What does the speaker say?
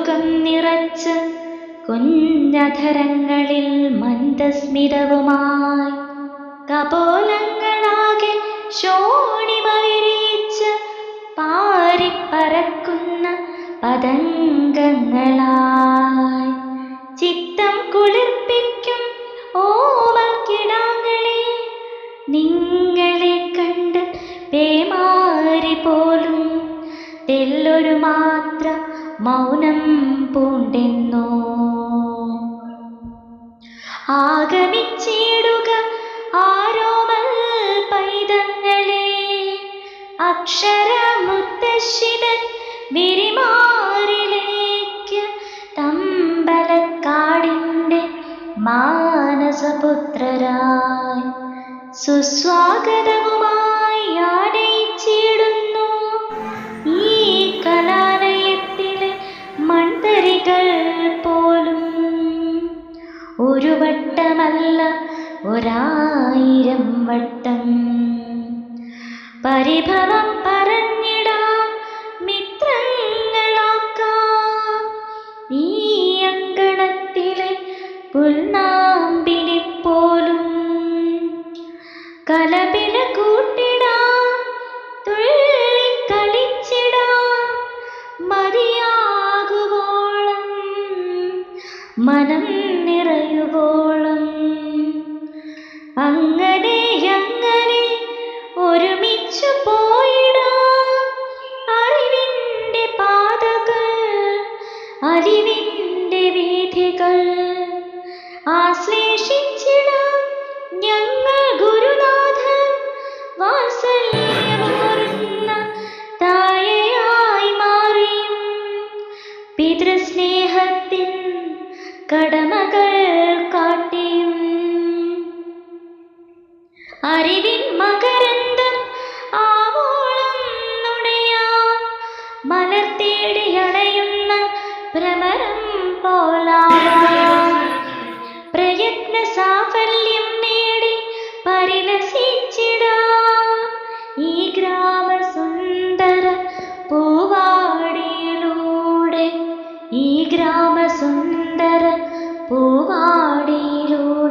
മുഖം നിറച്ച് കുഞ്ഞധരങ്ങളിൽ മന്ദസ്മിതവുമായി കപോലങ്ങളാകെ ശോണിമ വിരിച്ച് പാറിപ്പറക്കുന്ന പതംഗങ്ങളായി. ചിത്തം കുളിർപ്പിക്കും ഓമൽ നിങ്ങളെ കണ്ട് പേമാരി പോലും തെല്ലൊരു മാത്ര മൗനം പൂണ്ടെന്നോ? ആഗമിച്ചിടുക ആരോമൽ പൈതങ്ങളെ. അക്ഷരമുത്തശ്ശിതൻ വിരിമാറിലേക്ക് തമ്പലക്കാടിന്റെ മാനസപുത്രരായി. സുസ്വാഗതവുമായി ആനയിച്ചിടുന്നു ഒരു വട്ടമല്ല ഒരായിരം വട്ടം. പരിഭവം പറഞ്ഞിടാം മിത്രങ്ങളാക്കാം. ഈ അങ്കണത്തിലെ പുൽനാമ്പിനെ പോലും കലപില കൂട്ടിടാം തുള്ളിക്കളിച്ചിടാം മതിയാകുവോളം മനം ഒരുമിച്ചു പോയിടാം. അറിവിന്റെ പാതകൾ അറിവിന്റെ വീഥികൾ ആശ്ലേഷിച്ചിടാം ഞങ്ങൾ ഗുരുനാഥൻ വാത്സല്യമോർന്ന തായയായി മാറിയും. പിതൃസ്നേഹത്തിൻ കടമകൾ കാട്ടിയും. അറിവിൻ മകരന്തം ആവോളം മലർ തേടിയണയുന്ന ഭ്രമരം പോലാവാം പ്രയത്ന സാഫല്യം നേടി പരിലസിച്ചിടാം ഈ ഗ്രാമ സുന്ദര പൂവാടിയിലൂടെ ഈ ഗ്രാമ സുന്ദര